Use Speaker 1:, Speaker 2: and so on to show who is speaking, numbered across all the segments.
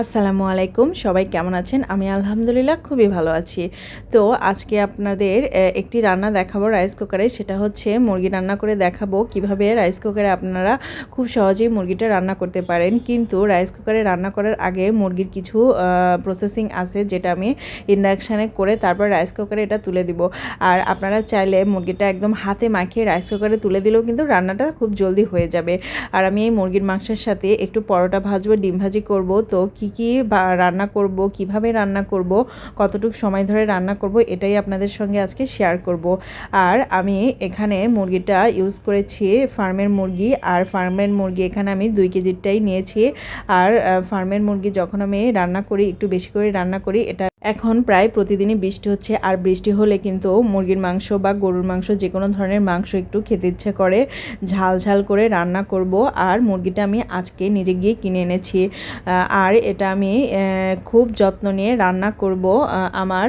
Speaker 1: আসসালামু আলাইকুম, সবাই কেমন আছেন? আমি আলহামদুলিল্লাহ খুবই ভালো আছি। তো আজকে আপনাদের একটি রান্না দেখাবো রাইস কুকারে। সেটা হচ্ছে মুরগি রান্না করে দেখাবো কীভাবে রাইস কুকারে আপনারা খুব সহজেই মুরগিটা রান্না করতে পারেন। কিন্তু রাইস কুকারে রান্না করার আগে মুরগির কিছু প্রসেসিং আছে যেটা আমি ইন্ডাকশানে করে তারপর রাইস কুকারে এটা তুলে দিব। আর আপনারা চাইলে মুরগিটা একদম হাতে মাখিয়ে রাইস কুকারে তুলে দিলেও কিন্তু রান্নাটা খুব জলদি হয়ে যাবে। আর আমি এই মুরগির মাংসের সাথে একটু পরোটা ভাজবো, ডিম ভাজি করব। তো কি কি রান্না করব, কীভাবে রান্না করব, কতটুকু সময় ধরে রান্না করব, এটাই আপনাদের সঙ্গে আজকে শেয়ার করব। আর আমি এখানে মুরগিটা ইউজ করেছি ফার্মের মুরগি, আর ফার্মের মুরগি এখানে আমি দুই কেজিরটাই নিয়েছি। আর ফার্মের মুরগি যখন আমি রান্না করি, একটু বেশি করে রান্না করি, এটা এখন প্রায় প্রতিদিনই বৃষ্টি হচ্ছে, আর বৃষ্টি হলে কিন্তু মুরগির মাংস বা গরুর মাংস যে কোনো ধরনের মাংস একটু খেতে ইচ্ছে করে। ঝাল ঝাল করে রান্না করব, আর মুরগিটা আমি আজকে নিজে গিয়ে কিনে এনেছি। আর এটা আমি খুব যত্ন নিয়ে রান্না করব। আমার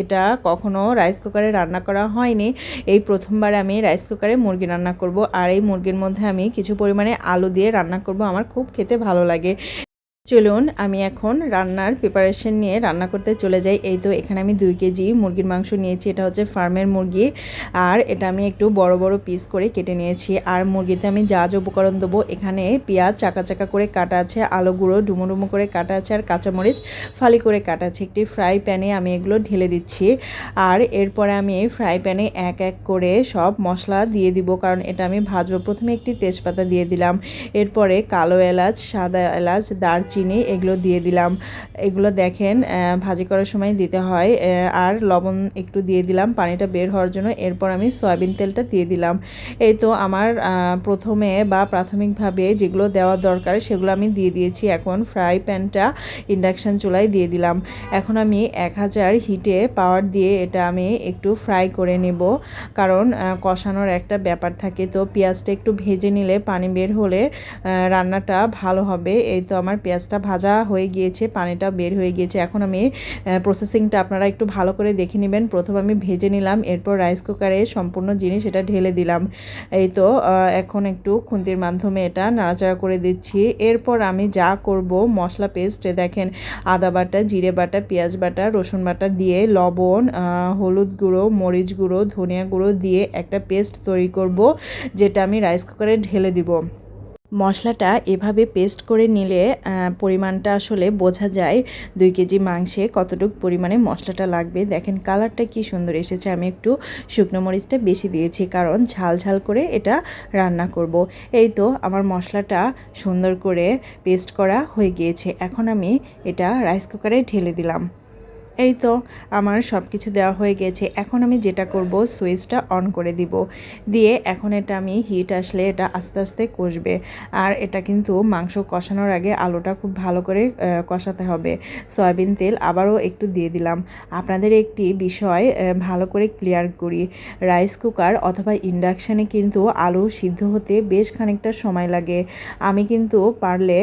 Speaker 1: এটা কখনো রাইস কুকারে রান্না করা হয়নি। এই প্রথমবার আমি রাইস কুকারে মুরগি রান্না করব, আর এই মুরগির মধ্যে আমি কিছু পরিমাণে আলু দিয়ে রান্না করব। আমার খুব খেতে ভালো লাগে। চলুন আমি এখন রান্নার প্রিপারেশন নিয়ে রান্না করতে চলে যাই। এই তো এখানে আমি দুই কেজি মুরগির মাংস নিয়েছি, এটা হচ্ছে ফার্মের মুরগি। আর এটা আমি একটু বড় বড় পিস করে কেটে নিয়েছি। আর মুরগিতে আমি যা যা উপকরণ দেবো, এখানে পেঁয়াজ চাকা চাকা করে কাটা আছে, আলু গুঁড়ো, ডুমো ডুমো করে কাটা আছে, আর কাঁচামরিচ ফালি করে কাটা আছে। একটি ফ্রাই প্যানে আমি এগুলো ঢেলে দিচ্ছি। আর এরপরে আমি ফ্রাই প্যানে এক এক করে সব মশলা দিয়ে দিব, কারণ এটা আমি ভাজবো। প্রথমে একটি তেজপাতা দিয়ে দিলাম। এরপরে কালো এলাচ, সাদা এলাচ, দারচিনি এগুলো দিয়ে দিলাম। এগুলো দেখেন ভাজি করার সময় দিতে হয় আর লবণ একটু দিয়ে দিলাম পানিটা বের হওয়ার জন্য। এরপর আমি সয়াবিন তেলটা দিয়ে দিলাম। এই তো আমার প্রথমে বা প্রাথমিকভাবে যেগুলো দেওয়া দরকার সেগুলো আমি দিয়ে দিয়েছি। এখন ফ্রাই প্যানটা ইন্ডাকশান চুলায় দিয়ে দিলাম। এখন আমি এক হাজার হিটে পাওয়ার দিয়ে এটা আমি একটু ফ্রাই করে নেব। কারণ কষানোর একটা ব্যাপার থাকে। তো পেঁয়াজটা একটু ভেজে নিলে পানি বের হলে রান্নাটা ভালো হবে। এই তো আমার পেঁয়াজটা ভাজা হয়ে গিয়েছে, পানিটা বের হয়ে গিয়েছে। এখন আমি প্রসেসিংটা আপনারা একটু ভালো করে দেখে নেবেন। প্রথম আমি ভেজে নিলাম, এরপর রাইস কুকারে সম্পূর্ণ জিনিস এটা ঢেলে দিলাম। এই তো এখন একটু খুন্তির মাধ্যমে এটা নাড়াচাড়া করে দিচ্ছি। এরপর আমি যা করব, মশলা পেস্টে দেখেন, আদা বাটা, জিরে বাটা, পেঁয়াজ বাটা, রসুন বাটা দিয়ে লবণ হলুদ গুঁড়ো, মরিচ গুঁড়ো, ধনিয়া গুঁড়ো দিয়ে একটা পেস্ট তৈরি করব, যেটা আমি রাইস কুকারে ঢেলে দিব। মশলাটা এভাবে পেস্ট করে নিলে পরিমাণটা আসলে বোঝা যায় দুই কেজি মাংসে কতটুকু পরিমাণে মশলাটা লাগবে। দেখেন কালারটা কি সুন্দর এসেছে। আমি একটু শুকনো মরিচটা বেশি দিয়েছি, কারণ ঝাল ঝাল করে এটা রান্না করব। এই তো আমার মশলাটা সুন্দর করে পেস্ট করা হয়ে গিয়েছে। এখন আমি এটা রাইস কুকারে ঢেলে দিলাম। এই তো আমার সব কিছু দেওয়া হয়ে গেছে। এখন আমি যেটা করব, সুইচটা অন করে দিব। দিয়ে এখন এটা আমি হিট আসলে এটা আস্তে আস্তে কষবে। আর এটা কিন্তু মাংস কষানোর আগে আলুটা খুব ভালো করে কষাতে হবে। সয়াবিন তেল আবারও একটু দিয়ে দিলাম। আপনাদের একটি বিষয় ভালো করে ক্লিয়ার করি। রাইস কুকার অথবা ইন্ডাকশানে কিন্তু আলু সিদ্ধ হতে বেশ খানিকটা সময় লাগে। আমি কিন্তু পারলে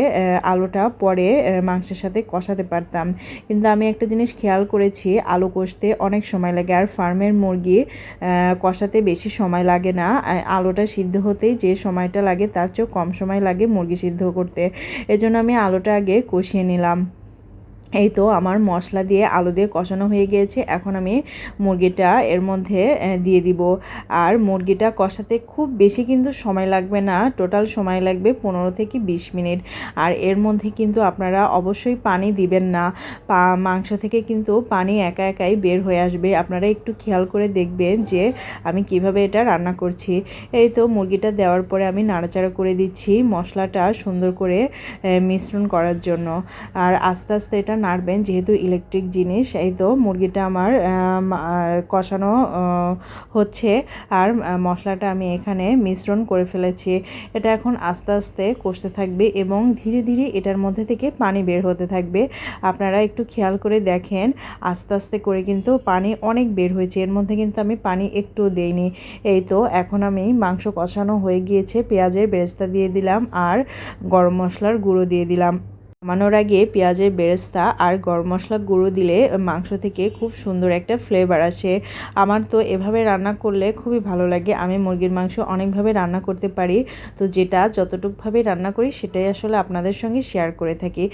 Speaker 1: আলুটা পরে মাংসের সাথে কষাতে পারতাম। কিন্তু আমি একটা জিনিস খেয়াল করেছি, আলু কষতে অনেক সময় লাগে। আর ফার্মের মুরগি কষাতে বেশি সময় লাগে না। আলোটা সিদ্ধ হতেই যে সময়টা লাগে, তার চেয়েও কম সময় লাগে মুরগি সিদ্ধ করতে। এজন্য আমি আলুটা আগে কষিয়ে নিলাম। এই তো আমার মশলা দিয়ে আলু দিয়ে কষানো হয়ে গিয়েছে। এখন আমি মুরগিটা এর মধ্যে দিয়ে দিব। আর মুরগিটা কষাতে খুব বেশি কিন্তু সময় লাগবে না। টোটাল সময় লাগবে পনেরো থেকে বিশ মিনিট। আর এর মধ্যে কিন্তু আপনারা অবশ্যই পানি দিবেন না। পা, মাংস থেকে কিন্তু পানি একা একাই বের হয়ে আসবে। আপনারা একটু খেয়াল করে দেখবেন যে আমি কীভাবে এটা রান্না করছি। এই তো মুরগিটা দেওয়ার পরে আমি নাড়াচাড়া করে দিচ্ছি মশলাটা সুন্দর করে মিশ্রণ করার জন্য। আর আস্তে আস্তে এটা নাড়বেন যেহেতু ইলেকট্রিক জিনিস, এই তো মুরগিটা আমার কষানো হচ্ছে। আর মশলাটা আমি এখানে মিশ্রণ করে ফেলেছি। এটা এখন আস্তে আস্তে কষতে থাকবে এবং ধীরে ধীরে এটার মধ্যে থেকে পানি বের হতে থাকবে। আপনারা একটু খেয়াল করে দেখেন, আস্তে আস্তে করে কিন্তু পানি অনেক বের হয়েছে। এর মধ্যে কিন্তু আমি পানি একটু দেইনি। এই তো এখন আমি মাংস কষানো হয়ে গিয়েছে, পেঁয়াজের বেরেস্তা দিয়ে দিলাম আর গরম মশলার গুঁড়ো দিয়ে দিলাম। নামানোর আগে পেঁয়াজের বেরেস্তা আর গরম মশলা গুঁড়ো দিলে মাংস থেকে খুব সুন্দর একটা ফ্লেভার আসে। আমার তো এভাবে রান্না করলে খুবই ভালো লাগে। আমি মুরগির মাংস অনেকভাবে রান্না করতে পারি। তো যেটা যতটুকুভাবে রান্না করি সেটাই আসলে আপনাদের সঙ্গে শেয়ার করে থাকি।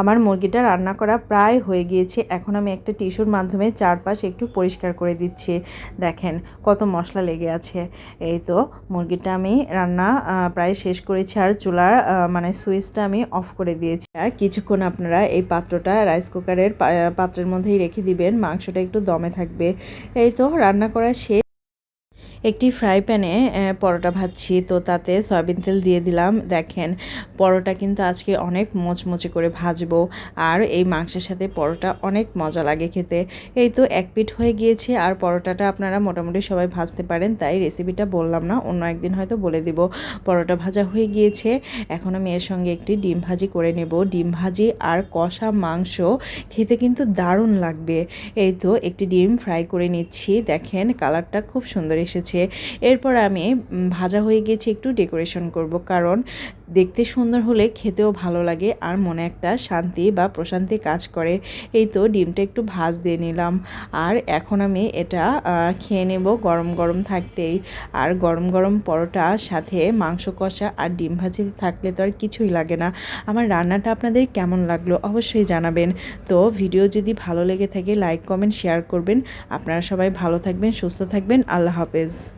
Speaker 1: আমার মুরগিটা রান্না করা প্রায় হয়ে গিয়েছে। এখন আমি একটা টিস্যুর মাধ্যমে চারপাশ একটু পরিষ্কার করে দিচ্ছি। দেখেন, কত মশলা লেগে আছে। এই তো, মুরগিটা আমি রান্না প্রায় শেষ করেছি আর চুলার মানে সুইচটা আমি অফ করে দিয়েছি। আর কিছুক্ষণ আপনারা এই পাত্রটা রাইস কুকারের পাত্রের মধ্যেই রেখে দিবেন। মাংসটা একটু দমে থাকবে। এই তো, রান্না করা শেষ একটি ফ্রাই প্যানে পরোটা ভাজছি। তো তাতে সয়াবিন তেল দিয়ে দিলাম। দেখেন, পরোটা কিন্তু আজকে অনেক মোচমোচে করে ভাজবো। আর এই মাংসের সাথে পরোটা অনেক মজা লাগে খেতে। এই তো এক পিঠ হয়ে গিয়েছে। আর পরোটাটা আপনারা মোটামুটি সবাই ভাজতে পারেন। তাই রেসিপিটা বললাম না, অন্য একদিন হয়তো বলে দিব। পরোটা ভাজা হয়ে গিয়েছে। এখন আমি এর সঙ্গে একটি ডিম ভাজি করে নেব। ডিম ভাজি আর কষা মাংস খেতে কিন্তু দারুণ লাগবে। এই তো একটি ডিম ফ্রাই করে নিচ্ছি। দেখেন কালারটা খুব সুন্দর এসেছে। এরপর আমি ভাজা হয়ে গেছে একটু ডেকোরেশন করব। কারণ দেখতে সুন্দর হলে খেতেও ভালো লাগে আর মনে একটা শান্তি বা প্রশান্তি কাজ করে। এই তো ডিমটা একটু ভাজ দিয়ে নিলাম। আর এখন আমি এটা খেয়ে নেব গরম গরম থাকতেই। আর গরম গরম পরোটা, সাথে মাংস কষা আর ডিম ভাজি থাকলে তো আর কিছুই লাগে না। আমার রান্নাটা আপনাদের কেমন লাগল অবশ্যই জানাবেন। তো ভিডিও যদি ভালো লেগে থাকে, লাইক, কমেন্ট, শেয়ার করবেন। আপনারা সবাই ভালো থাকবেন, সুস্থ থাকবেন। আল্লাহ হাফেজ।